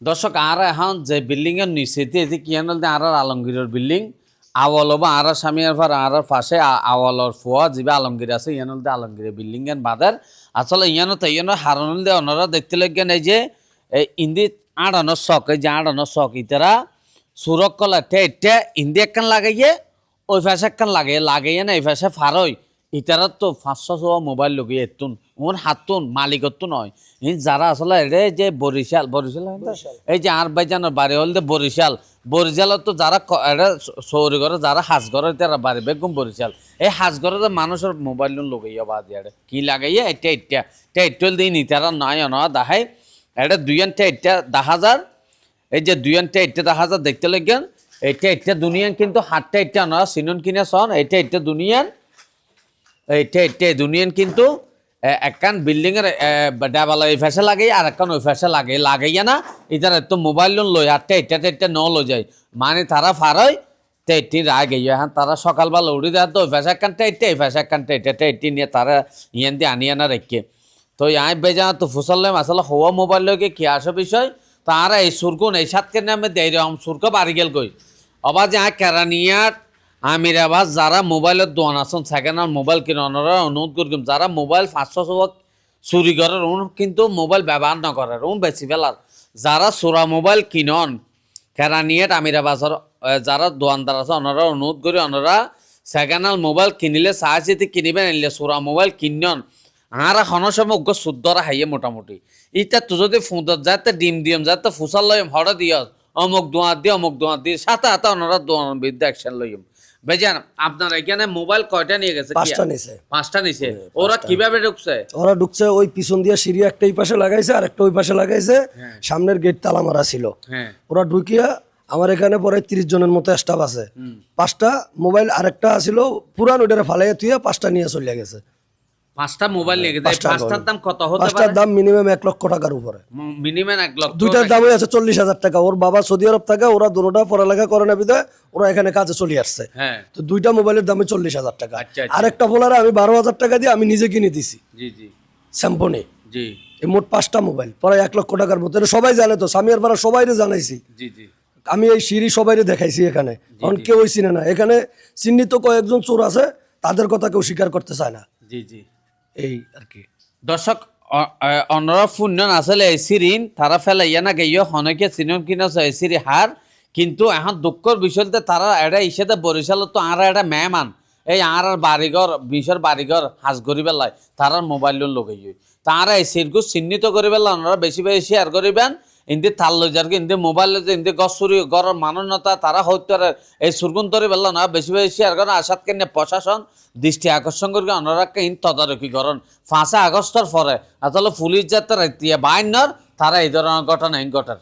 দর্শক, আর এখন যে বিল্ডিং এর নিচে দিয়ে যে কি আনল আর আলমগীরের বিল্ডিং? আওয়াল বা আর স্বামীর পর আর আ- আওয়ালর ফুয়া যিবা আলমগীর আছে ইয়ানল দে আলমগীরের বিল্ডিং এর বাদের আসলে ইয়ানো তো ইয়ানো হারনল দে অনরা দেখতে লাগে নাই যে, এই ইন্দি আড়ানোর শখ, এই যে আড়ানোর শখ, ইতারা সুরক কলা টে টে ইন্দি একখান লাগাইয়ে, ওই পাশে একখান লাগে লাগাইয়ে না, এই পাশে ফারই ইতারা তো পাঁচশো ছোয়া মোবাইল লগে এতুন ওর হাতুন মালিকত্ব নয় এই যারা আসলে এরে যে বরিশাল বরিশাল এই যে আর বাইজানোর বাড়ি হল যে বরিশাল বরিশালত তো যারা সৌরি করে যারা হাজ ঘরে তারা বাড়ি বেগম বরিশাল এই হাজ ঘরে যে মানুষের মোবাইল লগাইয়া বাদ দিয়ে কি লাগাইয়া এটা এটা এটা এটল দিই নি তারা নয় ন দাহাই এটা দুইয়ানটা এটা দা হাজার এই যে দুইয়ানটা এটা দা হাজার দেখতে লাগেন এটা এটা দুনিয়ান কিন্তু হাতটা এটা না সিনন কিনে সন এটা এটা দুনিয়ান দুনিয়ান কিন্তু একখান বিল্ডিং এর ডাবালা এই ফেসে লাগে, আর একখান ওই ফেসে লাগে, লাগাইয়া না, ইতারা তো মোবাইল লোন লই আটটা এটা এটা ন লো যায়। মানে তারা ফারই তে এটি রাগ হ্যাঁ তারা সকালবেলা উড়ি দেয়, তো ওই ফেসে একখানটা এটা এই ফেসে একখানটা এটা এটি নিয়ে তারা ইয়ান দিয়ে আনিয়ে না রেখে। তো আই বেজা তো ফুসল্লাম আসলে হওয়া মোবাইল লগে কি আসে বিষয়? তারা এই সুরকুন এই সাতকে নামে দেয় রকম সুরক বাড়ি গেল কই? অবাজ আয় কেরানিয়ার আমির আবাস, যারা মোবাইলের দোয়ান আছেন সেকেন্ড হ্যান্ড মোবাইল কিনারা অনুরোধ করলাম যারা মোবাইল পাঁচশো সবক চুরি উন কিন্তু মোবাইল ব্যবহার না করার উন বেশি ফেলার। যারা চোরা মোবাইল কিনন কেরানিয়ার আমির আবাসের যারা দোয়ানদার আছে ওনারা অনুরোধ করি ওনারা সেকেন্ড হ্যান্ড মোবাইল কিনিলে সাহায্যতে কিনিবেন এলে চোরা মোবাইল কিনন। আর এখনও সময় উগ্র শুদ্ধরা হাইয়ে মোটামুটি। ইটা তো যদি ফুঁদত যায়, তো ডিম দিয়ম তো ফুসাল লইম, হড়ে দিয় অমুক দোয়া দিয়ে, অমুক দোয়া দিয়ে, সাথে সাথে ওনারা দোয়ানোর বিরুদ্ধে অ্যাকশন লইম। বেজান আপনার এখানে মোবাইল কয়টা নিয়ে গেছে? পাঁচটা নিছে। পাঁচটা নিছে। ওরা কীভাবে ঢুকছে? ওরা ঢুকছে ওই পিছন দিয়ে সিঁড়ি একটা এই পাশে লাগাইছে আর একটা ওই পাশে লাগাইছে। সামনের গেট তালা মারা ছিল। হ্যাঁ। ওরা ঢুকিয়া আমার এখানে পরে তিরিশ জনের মতো স্টাফ আছে। পাঁচটা মোবাইল আরেকটা ছিল পুরান ওইটারে ফালাইয়া তুইয়া পাঁচটা নিয়ে চলে গেছে। পাঁচটা মোবাইল এই পাঁচটা পাঁচটার দাম কত হতে পাঁচটার দাম মিনিমাম এক লক্ষ টাকার উপরে। মিনিমাম এক লক্ষ দুইটার দামই আছে চল্লিশ হাজার টাকা। ওর বাবা সৌদি আরব থাকে ওরা দুটোটা পড়ালেখা করে না বিদায় ওরা এখানে কাজে চলে আসছে। হ্যাঁ। তো দুইটা মোবাইলের দামে চল্লিশ হাজার টাকা। আচ্ছা, আচ্ছা। আরেকটা ফোলারে আমি বারো হাজার টাকা দিয়ে আমি নিজে কিনে দিছি। জি জি। স্যাম্পনি। জি। এই মোট পাঁচটা মোবাইল প্রায় এক লক্ষ টাকার মতো। এটা সবাই জানে তো স্বামী আর পাড়া সবাইরে জানাইছি। জি জি। আমি এই সিঁড়ি সবাইরে দেখাইছি এখানে। কারণ কেউই চিনে না। এখানে চিহ্নিত কয়েকজন চোর আছে তাদের কথা কেউ স্বীকার করতে চায় না। জি জি। এই আর কি দর্শক অনরা ফুন্যন আসলে এসিরিন তারা ফেলে, ইয়া না গেইয় হনকে সিনন কিনা এসিরি হার কিন্তু এখন দুঃখর বিষয়তে তারা এটা ইসেতে বরিশাল তো আর এটা মেহমান। এই আর আর বাড়িঘর বিশের বাড়িঘর হাজ করি পেলাই তারার মোবাইল লোন লগাই তারা এই সিরকু চিহ্নিত করি পেলাই ওনারা বেশি বেশি শেয়ার করিবেন ইন্দি তাল লই যার ইন্দি মোবাইল যে ইন্দি গছুরি গড়ের মাননতা তারা আর এই সুরগুন তরি পেল না। বেশি বেশি শেয়ার করেন, আসাদ কেন প্রশাসন, দৃষ্টি আকর্ষণ করি অনরাকে ইন তদারকি করেন। পাঁচা আগস্টর পরে আসলে পুলিশ যাত্রা দিয়ে বাইনর তারা এই ধরনের ঘটনা ইন ঘটার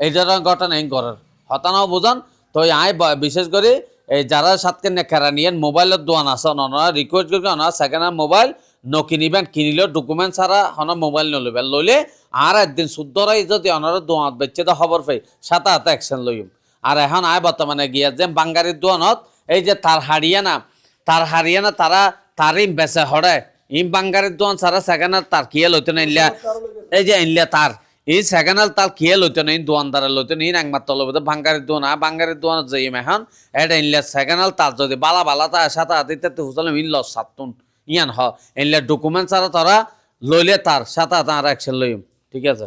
এই ধরনের ঘটনা ইন করার হতানাও বুঝান, তো আই বিশেষ করে, এই যারা সাতকে নেখারা নিয়ে মোবাইলের দোয়ান আছে ওনারা রিকোয়েস্ট করি ওনারা সেকেন্ড হ্যান্ড মোবাইল নকিনিবেন কিনিলেও ডকুমেন্ট ছাড়া হন মোবাইল নলিবেন। লইলে আর একদিন শুদ্ধরাই যদি ওনারা দোয়াত বেচে তো খবর পাই সাথে হাতে অ্যাকশন লইম। আর এখন আয় বর্তমানে গিয়া যে বাঙ্গারির দোয়ানত এই যে তার হারিয়ানা তার হারিয়ানা তারা তারিম বেচে হরে ইম বাঙ্গারির দোয়ান ছাড়া সেকেন্ড তার কিয়ে লইতে না ইল্লা এই যে ইল্লা তার। এই সেকেন্ড তার কিয়ে লইতে না ইন দোয়ানদারে লইতে নিন একমাত্র লইতে বাঙ্গারির দোয়ান আর বাঙ্গারির দোয়ান যে ইম এখন, এটা ইল্লা সেকেন্ড তার যদি বালা বালা তার সাথে হাতে হুসলে ইন লস সাতুন ইয়ান হ, এনলে ডকুমেন্ট ছাড়া তারা লইলে তার সাথে তারা আর অ্যাকশন লইম, ঠিক আছে?